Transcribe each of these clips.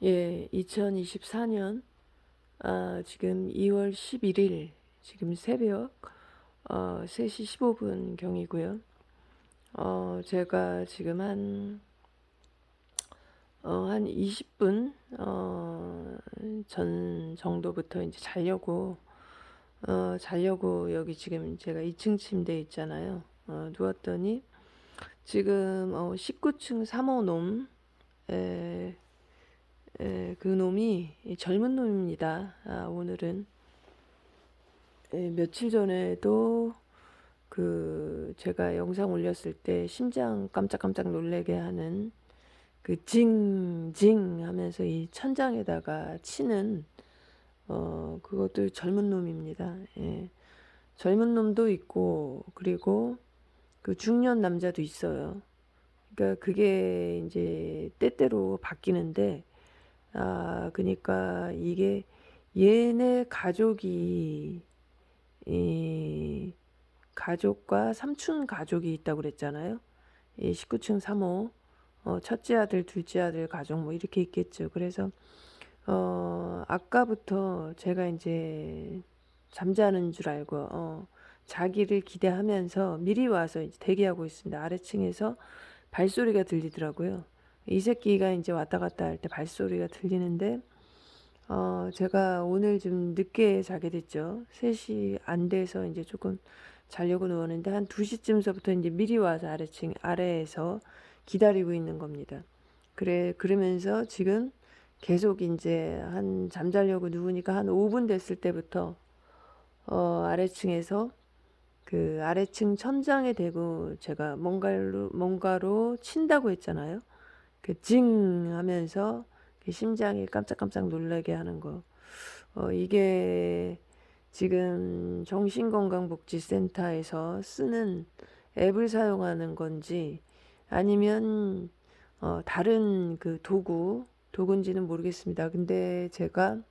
예, 2024년 아, 지금 2월 11일 지금 새벽 어, 3시 15분 경이고요. 어, 제가 지금 한, 어, 한 20분 어, 전 정도부터 이제 자려고 어, 자려고 여기 지금 제가 2층 침대에 있잖아요. 어, 누웠더니 지금 어, 19층 3호 놈 에, 에, 그 놈이 이 젊은 놈입니다. 아, 오늘은 에, 며칠 전에도 그 제가 영상 올렸을 때 심장 깜짝깜짝 놀래게 하는 그 징징 하면서 이 천장에다가 치는 어 그것도 젊은 놈입니다. 예. 젊은 놈도 있고 그리고 그 중년 남자도 있어요. 그러니까 그게 이제 때때로 바뀌는데 아, 그러니까 이게 얘네 가족이 이 가족과 삼촌 가족이 있다고 그랬잖아요. 이 19층 3호 어, 첫째 아들, 둘째 아들 가족 뭐 이렇게 있겠죠. 그래서 어, 아까부터 제가 이제 잠자는 줄 알고 어, 자기를 기대하면서 미리 와서 이제 대기하고 있습니다. 아래층에서 발소리가 들리더라고요. 이 새끼가 이제 왔다 갔다 할 때 발소리가 들리는데 어, 제가 오늘 좀 늦게 자게 됐죠. 3시 안 돼서 이제 조금 자려고 누웠는데 한 2시쯤서부터 이제 미리 와서 아래층 아래에서 기다리고 있는 겁니다. 그래 그러면서 지금 계속 이제 한 잠자려고 누우니까 한 5분 됐을 때부터 어, 아래층에서 그 아래층 천장에 대고 제가 뭔가로 뭔가로 친다고 했잖아요. 그징 하면서 그 심장이 깜짝깜짝 놀라게 하는 거. 어, 이게 지금 정신건강복지센터에서 쓰는 앱을 사용하는 건지 아니면 어, 다른 그 도구, 도구인지는 모르겠습니다. 근데 제가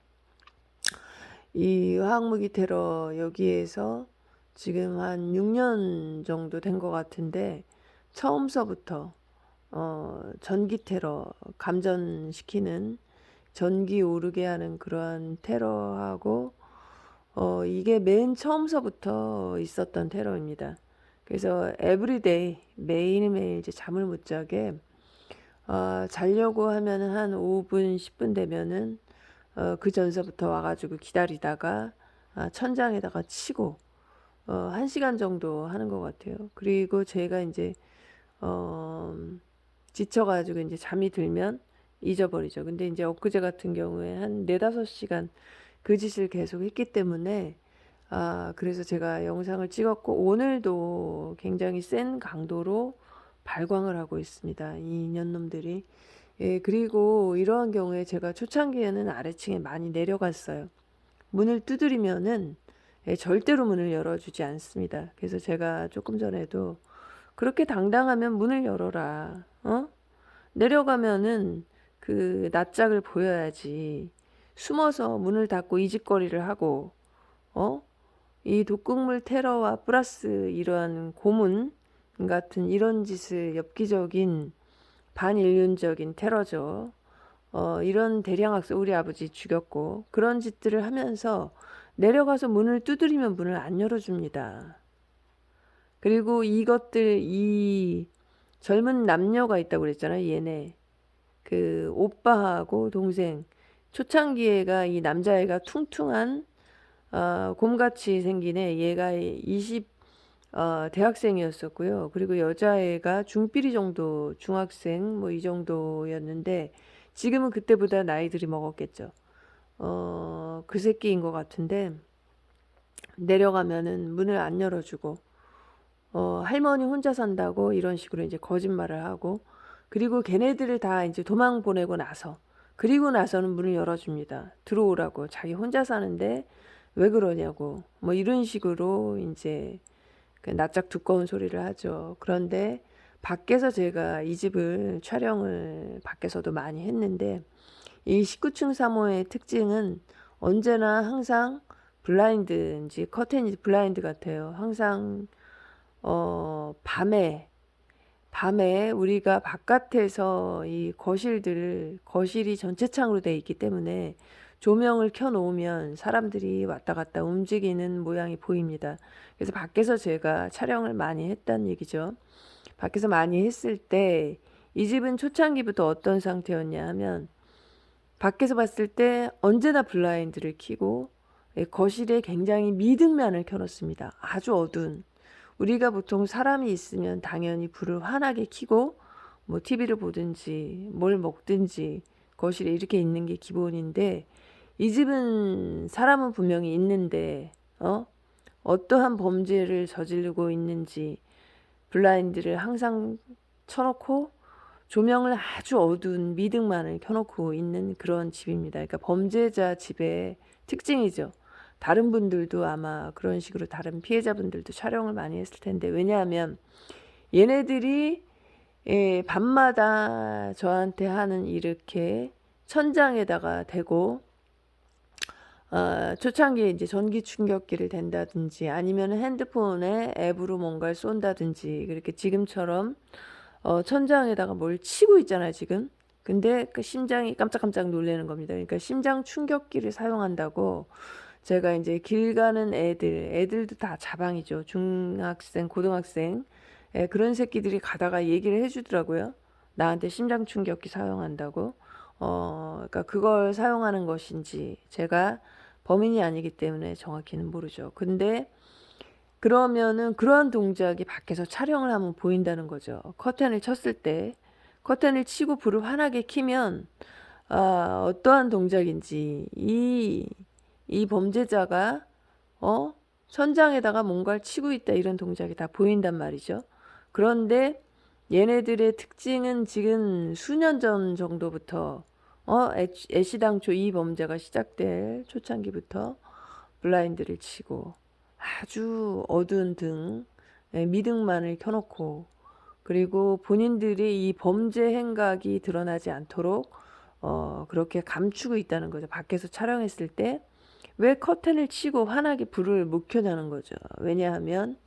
이 화학무기 테러 여기에서 지금 한 6년 정도 된 것 같은데 처음서부터 어, 전기 테러 감전시키는 전기 오르게 하는 그러한 테러하고 어, 이게 맨 처음서부터 있었던 테러입니다. 그래서 에브리데이 매일매일 이제 잠을 못 자게 어, 자려고 하면 한 5분 10분 되면은 어, 그 전서부터 와가지고 기다리다가 아, 천장에다가 치고 어, 한 시간 정도 하는 것 같아요. 그리고 제가 이제 어, 지쳐가지고 이제 잠이 들면 잊어버리죠. 근데 이제 엊그제 같은 경우에 한 네다섯 시간 그 짓을 계속 했기 때문에 아, 그래서 제가 영상을 찍었고 오늘도 굉장히 센 강도로 발광을 하고 있습니다. 이 인연놈들이. 예, 그리고 이러한 경우에 제가 초창기에는 아래층에 많이 내려갔어요. 문을 두드리면은 예, 절대로 문을 열어주지 않습니다. 그래서 제가 조금 전에도 그렇게 당당하면 문을 열어라. 어? 내려가면은 그 낯짝을 보여야지. 숨어서 문을 닫고 이직거리를 하고, 어? 이 독극물 테러와 플러스 이러한 고문 같은 이런 짓을 엽기적인 반인륜적인 테러죠. 어, 이런 대량 학살 우리 아버지 죽였고 그런 짓들을 하면서 내려가서 문을 두드리면 문을 안 열어줍니다. 그리고 이것들 이 젊은 남녀가 있다고 그랬잖아요. 얘네 그 오빠하고 동생 초창기에가 이 남자애가 퉁퉁한 어, 곰같이 생긴 애 얘가 20 어, 대학생이었었고요. 그리고 여자애가 중삐리 정도 중학생 뭐 이 정도였는데 지금은 그때보다 나이들이 먹었겠죠. 어, 그 새끼인 것 같은데 내려가면은 문을 안 열어주고 어, 할머니 혼자 산다고 이런 식으로 이제 거짓말을 하고 그리고 걔네들을 다 이제 도망 보내고 나서 그리고 나서는 문을 열어줍니다. 들어오라고 자기 혼자 사는데 왜 그러냐고 뭐 이런 식으로 이제 그 낯짝 두꺼운 소리를 하죠. 그런데 밖에서 제가 이 집을 촬영을 밖에서도 많이 했는데 이 19층 3호의 특징은 언제나 항상 블라인드인지 커튼인지 블라인드 같아요. 항상 어 밤에 밤에 우리가 바깥에서 이 거실들, 거실이 전체 창으로 되어 있기 때문에 조명을 켜 놓으면 사람들이 왔다 갔다 움직이는 모양이 보입니다. 그래서 밖에서 제가 촬영을 많이 했다는 얘기죠. 밖에서 많이 했을 때 이 집은 초창기부터 어떤 상태였냐 하면 밖에서 봤을 때 언제나 블라인드를 켜고 예, 거실에 굉장히 미등면을 켜놓습니다. 아주 어두운. 우리가 보통 사람이 있으면 당연히 불을 환하게 켜고 뭐 TV를 보든지 뭘 먹든지 거실에 이렇게 있는 게 기본인데 이 집은 사람은 분명히 있는데 어 어떠한 범죄를 저지르고 있는지 블라인드를 항상 쳐놓고 조명을 아주 어두운 미등만을 켜놓고 있는 그런 집입니다. 그러니까 범죄자 집의 특징이죠. 다른 분들도 아마 그런 식으로 다른 피해자분들도 촬영을 많이 했을 텐데 왜냐하면 얘네들이 예, 밤마다 저한테 하는 이렇게 천장에다가 대고 어, 초창기에 이제 전기 충격기를 댄다든지 아니면 핸드폰에 앱으로 뭔가를 쏜다든지 그렇게 지금처럼 어, 천장에다가 뭘 치고 있잖아요 지금. 근데 그 심장이 깜짝깜짝 놀라는 겁니다. 그러니까 심장 충격기를 사용한다고 제가 이제 길 가는 애들 애들도 다 자방이죠. 중학생 고등학생. 예, 그런 새끼들이 가다가 얘기를 해주더라고요. 나한테 심장 충격기 사용한다고. 어, 그러니까 그걸 사용하는 것인지 제가 범인이 아니기 때문에 정확히는 모르죠. 근데 그러면은 그러한 동작이 밖에서 촬영을 하면 보인다는 거죠. 커튼을 쳤을 때. 커튼을 치고 불을 환하게 키면 아, 어떠한 동작인지 이, 이 범죄자가 어 천장에다가 뭔가를 치고 있다 이런 동작이 다 보인단 말이죠. 그런데 얘네들의 특징은 지금 수년 전 정도부터 어 애시- 애시당초 이 범죄가 시작될 초창기부터 블라인드를 치고 아주 어두운 등 예, 미등만을 켜놓고 그리고 본인들이 이 범죄 행각이 드러나지 않도록 어 그렇게 감추고 있다는 거죠. 밖에서 촬영했을 때 왜 커튼을 치고 환하게 불을 못 켜냐는 거죠. 왜냐하면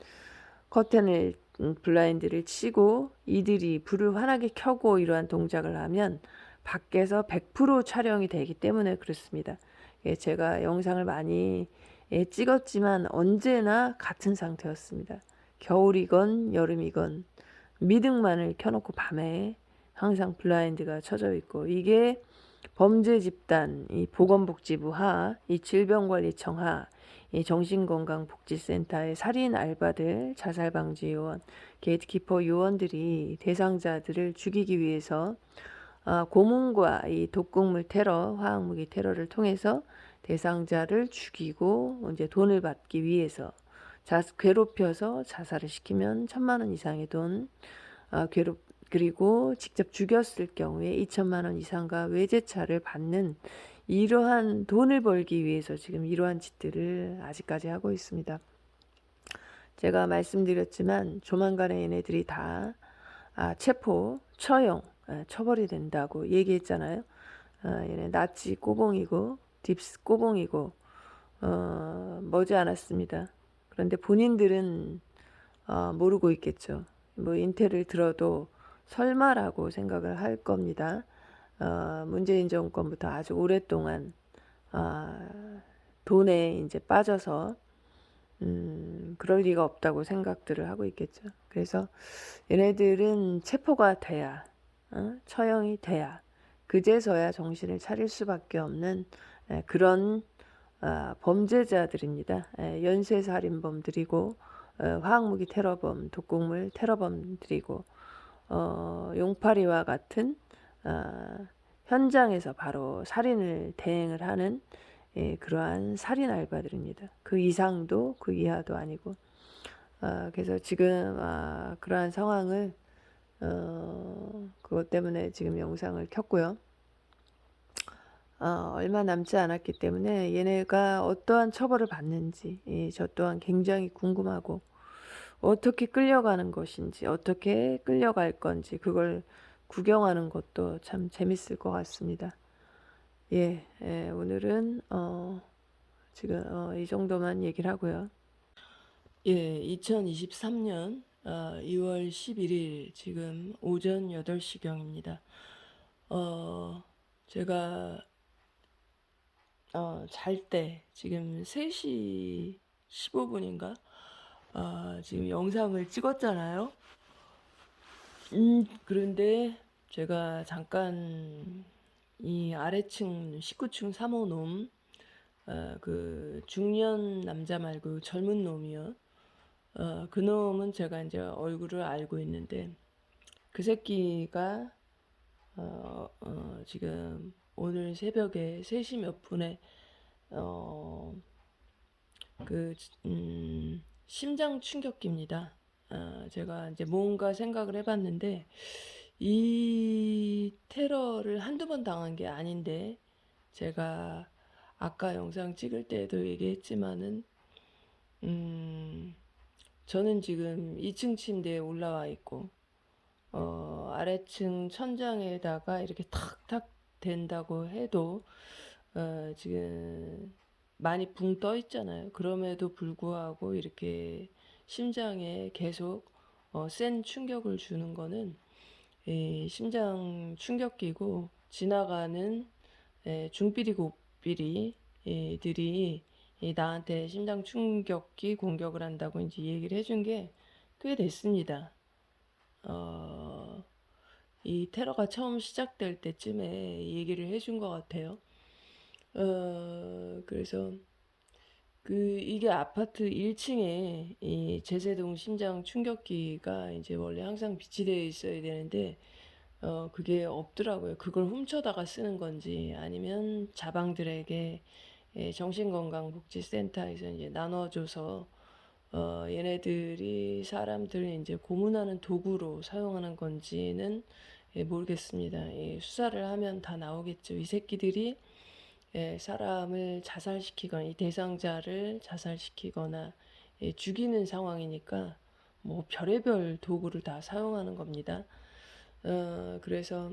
커튼을 음, 블라인드를 치고 이들이 불을 환하게 켜고 이러한 동작을 하면 밖에서 100% 촬영이 되기 때문에 그렇습니다. 예, 제가 영상을 많이 예, 찍었지만 언제나 같은 상태였습니다. 겨울이건 여름이건 미등만을 켜놓고 밤에 항상 블라인드가 쳐져 있고 이게 범죄 집단, 이 보건복지부 하, 이 질병관리청 하, 이 정신건강복지센터의 살인 알바들, 자살방지 요원, 게이트키퍼 요원들이 대상자들을 죽이기 위해서 아, 고문과 이 독극물 테러, 화학무기 테러를 통해서 대상자를 죽이고 이제 돈을 받기 위해서 자, 괴롭혀서 자살을 시키면 천만 원 이상의 돈, 아, 괴롭 그리고 직접 죽였을 경우에 2천만 원 이상과 외제차를 받는 이러한 돈을 벌기 위해서 지금 이러한 짓들을 아직까지 하고 있습니다. 제가 말씀드렸지만 조만간에 얘네들이 다 아, 체포, 처형, 아, 처벌이 된다고 얘기했잖아요. 아, 얘네 나치 꼬봉이고 딥스 꼬봉이고 어, 머지 않았습니다. 그런데 본인들은 어, 모르고 있겠죠. 뭐 인텔을 들어도 설마라고 생각을 할 겁니다. 어, 문재인 정권부터 아주 오랫동안 어, 돈에 이제 빠져서 음, 그럴 리가 없다고 생각들을 하고 있겠죠. 그래서 얘네들은 체포가 돼야 어? 처형이 돼야 그제서야 정신을 차릴 수밖에 없는 에, 그런 아, 범죄자들입니다. 에, 연쇄살인범들이고 어, 화학무기 테러범, 독극물 테러범들이고 어, 용파리와 같은 어, 현장에서 바로 살인을 대행을 하는 예, 그러한 살인 알바들입니다. 그 이상도 그 이하도 아니고 어, 그래서 지금 아, 그러한 상황을 어, 그것 때문에 지금 영상을 켰고요. 어, 얼마 남지 않았기 때문에 얘네가 어떠한 처벌을 받는지 예, 저 또한 굉장히 궁금하고 어떻게 끌려가는 것인지 어떻게 끌려갈 건지 그걸 구경하는 것도 참 재밌을 것 같습니다. 예, 예 오늘은 어, 지금 어, 이 정도만 얘기를 하고요. 예, 2023년 어, 2월 11일 지금 오전 8시경입니다. 어, 제가 어, 잘 때 지금 3시 15분인가? 어, 지금 영상을 찍었잖아요. 음, 그런데 제가 잠깐 이 아래층 19층 3호 놈, 어, 그 중년 남자 말고 젊은 놈이요. 어, 그 놈은 제가 이제 얼굴을 알고 있는데 그 새끼가 어, 어, 지금 오늘 새벽에 3시 몇 분에 어, 그 음, 심장 충격기입니다. 아, 제가 이제 뭔가 생각을 해봤는데 이 테러를 한두 번 당한 게 아닌데 제가 아까 영상 찍을 때도 얘기했지만은 음, 저는 지금 2층 침대에 올라와 있고 어, 아래층 천장에다가 이렇게 탁탁 된다고 해도 어, 지금 많이 붕 떠 있잖아요. 그럼에도 불구하고 이렇게 심장에 계속 어, 센 충격을 주는 거는 이 심장 충격기고 지나가는 에, 중비리 고비리들이 이 나한테 심장 충격기 공격을 한다고 이제 얘기를 해준 게 꽤 됐습니다. 어, 이 테러가 처음 시작될 때쯤에 얘기를 해준 것 같아요. 어, 그래서 그 이게 아파트 1층에 이 제세동 심장 충격기가 이제 원래 항상 비치되어 있어야 되는데 어, 그게 없더라고요. 그걸 훔쳐다가 쓰는 건지 아니면 자방들에게 예, 정신건강복지센터에서 이제 나눠줘서 어, 얘네들이 사람들을 이제 고문하는 도구로 사용하는 건지는 예, 모르겠습니다. 예, 수사를 하면 다 나오겠죠. 이 새끼들이 예, 사람을 자살시키거나 이 대상자를 자살시키거나 예, 죽이는 상황이니까 뭐 별의별 도구를 다 사용하는 겁니다. 어, 그래서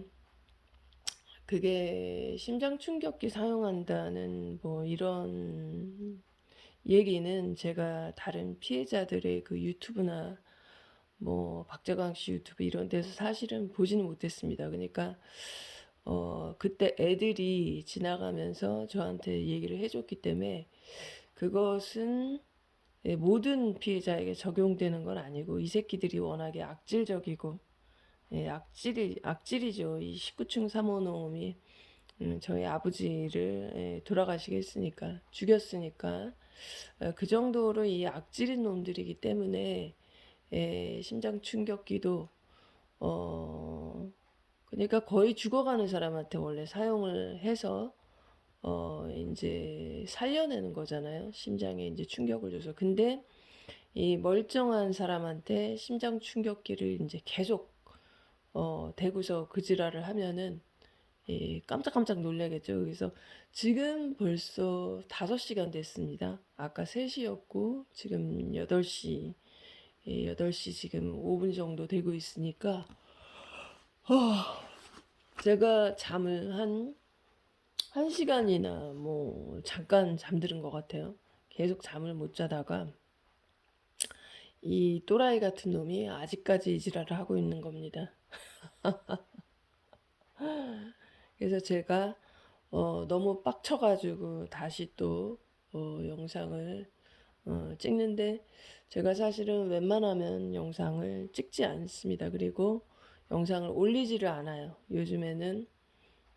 그게 심장 충격기 사용한다는 뭐 이런 얘기는 제가 다른 피해자들의 그 유튜브나 뭐 박재광 씨 유튜브 이런 데서 사실은 보지는 못했습니다. 그러니까 어 그때 애들이 지나가면서 저한테 얘기를 해줬기 때문에 그것은 예, 모든 피해자에게 적용되는 건 아니고 이 새끼들이 워낙에 악질적이고 예, 악질이 악질이죠. 이 19층 3호 놈이 음, 저희 아버지를 예, 돌아가시게 했으니까 죽였으니까 어, 그 정도로 이 악질인 놈들이기 때문에 예, 심장 충격기도 어 그러니까 거의 죽어가는 사람한테 원래 사용을 해서 어 이제 살려내는 거잖아요. 심장에 이제 충격을 줘서. 근데 이 멀쩡한 사람한테 심장 충격기를 이제 계속 어 대고서 그 지랄을 하면은 예, 깜짝깜짝 놀라겠죠. 그래서 지금 벌써 5시간 됐습니다. 아까 3시였고 지금 8시 예, 8시 지금 5분 정도 되고 있으니까 어, 제가 잠을 한 1시간이나 뭐 잠깐 잠들은 것 같아요. 계속 잠을 못 자다가 이 또라이 같은 놈이 아직까지 이 지랄을 하고 있는 겁니다. 그래서 제가 어, 너무 빡쳐가지고 다시 또 어, 영상을 어, 찍는데 제가 사실은 웬만하면 영상을 찍지 않습니다. 그리고 영상을 올리지를 않아요. 요즘에는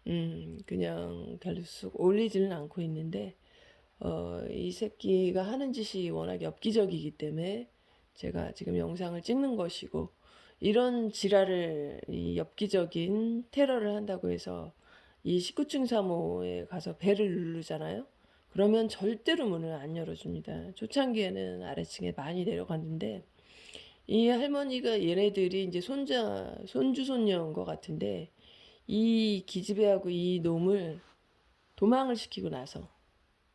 음, 그냥 계속 올리지는 않고 있는데 어, 이 새끼가 하는 짓이 워낙 엽기적이기 때문에 제가 지금 영상을 찍는 것이고 이런 지랄을 이 엽기적인 테러를 한다고 해서 이 19층 3호에 가서 배를 누르잖아요. 그러면 절대로 문을 안 열어줍니다. 초창기에는 아래층에 많이 내려갔는데 이 할머니가 얘네들이 이제 손자, 손주, 손녀인 것 같은데 이 기집애하고 이 놈을 도망을 시키고 나서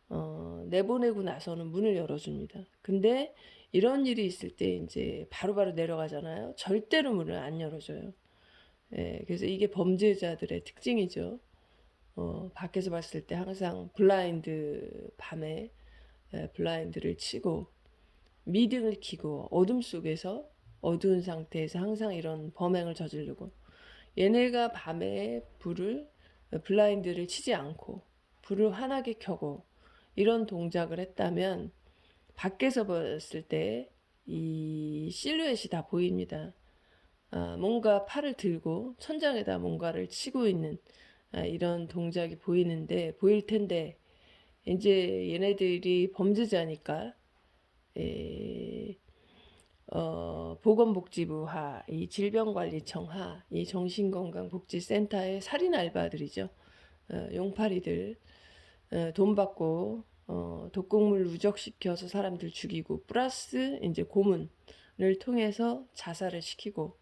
어, 내보내고 나서는 문을 열어줍니다. 근데 이런 일이 있을 때 이제 바로바로 내려가잖아요. 절대로 문을 안 열어줘요. 예, 그래서 이게 범죄자들의 특징이죠. 어, 밖에서 봤을 때 항상 블라인드 밤에 에, 블라인드를 치고 미등을 키고 어둠 속에서 어두운 상태에서 항상 이런 범행을 저지르고 얘네가 밤에 불을 블라인드를 치지 않고 불을 환하게 켜고 이런 동작을 했다면 밖에서 봤을 때 이 실루엣이 다 보입니다. 아, 뭔가 팔을 들고 천장에다 뭔가를 치고 있는 아, 이런 동작이 보이는데 보일 텐데 이제 얘네들이 범죄자니까 에, 어, 보건복지부하, 이 질병관리청하, 이 정신건강복지센터의 살인 알바들이죠. 어, 용팔이들 어, 돈 받고 어, 독극물 누적시켜서 사람들 죽이고 플러스 이제 고문을 통해서 자살을 시키고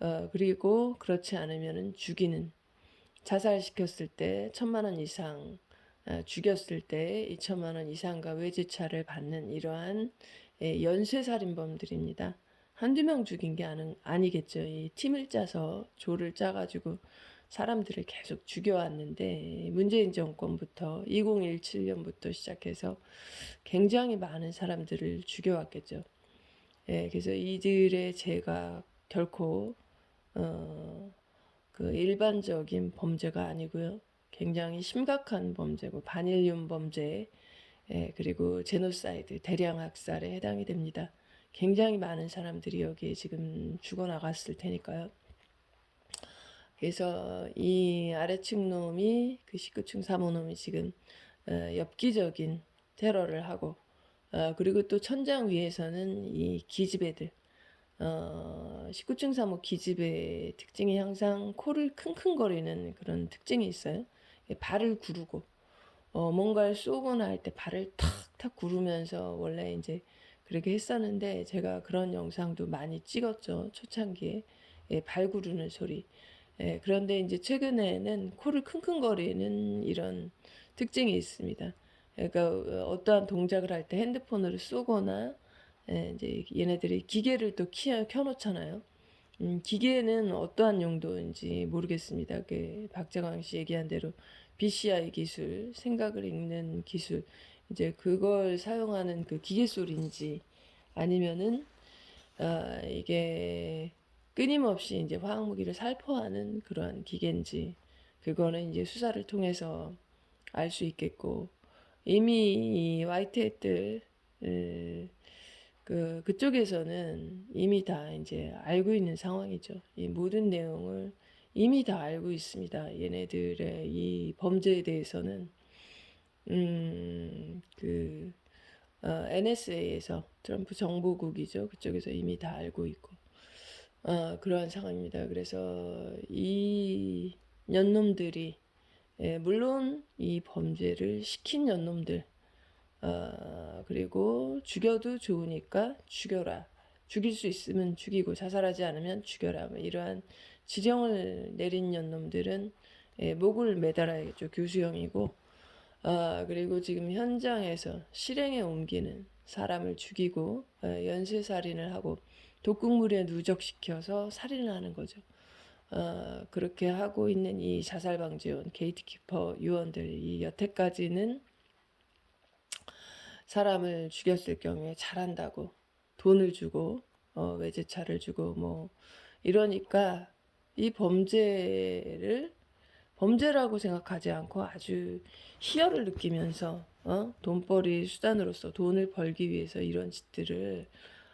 어, 그리고 그렇지 않으면은 죽이는 자살시켰을 때 천만 원 이상 어, 죽였을 때 이천만 원 이상과 외제차를 받는 이러한 예, 연쇄살인범들입니다. 한두 명 죽인 게 아는, 아니겠죠. 이 팀을 짜서 조를 짜가지고 사람들을 계속 죽여왔는데 문재인 정권부터 2017년부터 시작해서 굉장히 많은 사람들을 죽여왔겠죠. 예, 그래서 이들의 죄가 결코 어, 그 일반적인 범죄가 아니고요. 굉장히 심각한 범죄고 반일륜 범죄 예, 그리고 제노사이드 대량 학살에 해당이 됩니다. 굉장히 많은 사람들이 여기에 지금 죽어나갔을 테니까요. 그래서 이 아래층 놈이 그 19층 사모놈이 지금 어, 엽기적인 테러를 하고 어, 그리고 또 천장 위에서는 이 기집애들 어, 19층 사모 기집의 특징이 항상 코를 킁킁거리는 그런 특징이 있어요. 발을 구르고 어, 뭔가를 쏘거나 할 때 발을 탁탁 구르면서 원래 이제 그렇게 했었는데 제가 그런 영상도 많이 찍었죠 초창기에 예, 발 구르는 소리 예, 그런데 이제 최근에는 코를 킁킁거리는 이런 특징이 있습니다. 그러니까 어떠한 동작을 할 때 핸드폰으로 쏘거나 예, 이제 얘네들이 기계를 또 키, 켜놓잖아요. 음, 기계는 어떠한 용도인지 모르겠습니다. 그 박재광 씨 얘기한 대로 BCI 기술, 생각을 읽는 기술, 이제 그걸 사용하는 그 기계 소리인지 아니면은 어, 이게 끊임없이 이제 화학 무기를 살포하는 그러한 기계인지 그거는 이제 수사를 통해서 알 수 있겠고 이미 이 화이트햇들 그 그쪽에서는 이미 다 이제 알고 있는 상황이죠. 이 모든 내용을 이미 다 알고 있습니다. 얘네들의 이 범죄에 대해서는 음 그 어, NSA에서 트럼프 정보국이죠. 그쪽에서 이미 다 알고 있고 어, 그러한 상황입니다. 그래서 이 년놈들이 예, 물론 이 범죄를 시킨 년놈들 어, 그리고 죽여도 좋으니까 죽여라. 죽일 수 있으면 죽이고 자살하지 않으면 죽여라. 뭐 이러한 지령을 내린 년놈들은 예, 목을 매달아야겠죠. 교수형이고 아, 그리고 지금 현장에서 실행에 옮기는 사람을 죽이고 어, 연쇄살인을 하고 독극물에 누적시켜서 살인을 하는 거죠. 어, 그렇게 하고 있는 이 자살방지원 게이트키퍼 요원들 이 여태까지는 사람을 죽였을 경우에 잘한다고 돈을 주고 어, 외제차를 주고 뭐 이러니까 이 범죄를 범죄라고 생각하지 않고 아주 희열을 느끼면서 어? 돈벌이 수단으로서 돈을 벌기 위해서 이런 짓들을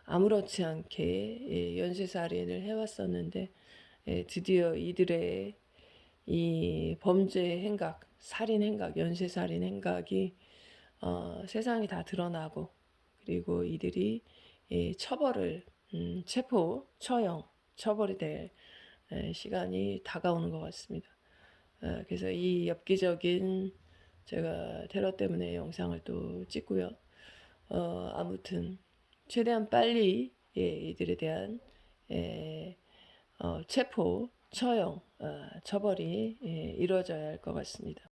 아무렇지 않게 예, 연쇄살인을 해왔었는데 예, 드디어 이들의 이 범죄 행각, 살인 행각, 연쇄살인 행각이 어, 세상이 다 드러나고 그리고 이들이 예, 처벌을 음, 체포, 처형, 처벌이 될 예, 시간이 다가오는 것 같습니다. 어, 그래서 이 엽기적인 제가 테러 때문에 영상을 또 찍고요. 어, 아무튼 최대한 빨리 예, 이들에 대한 예, 어, 체포, 처형, 어, 처벌이 예, 이루어져야 할 것 같습니다.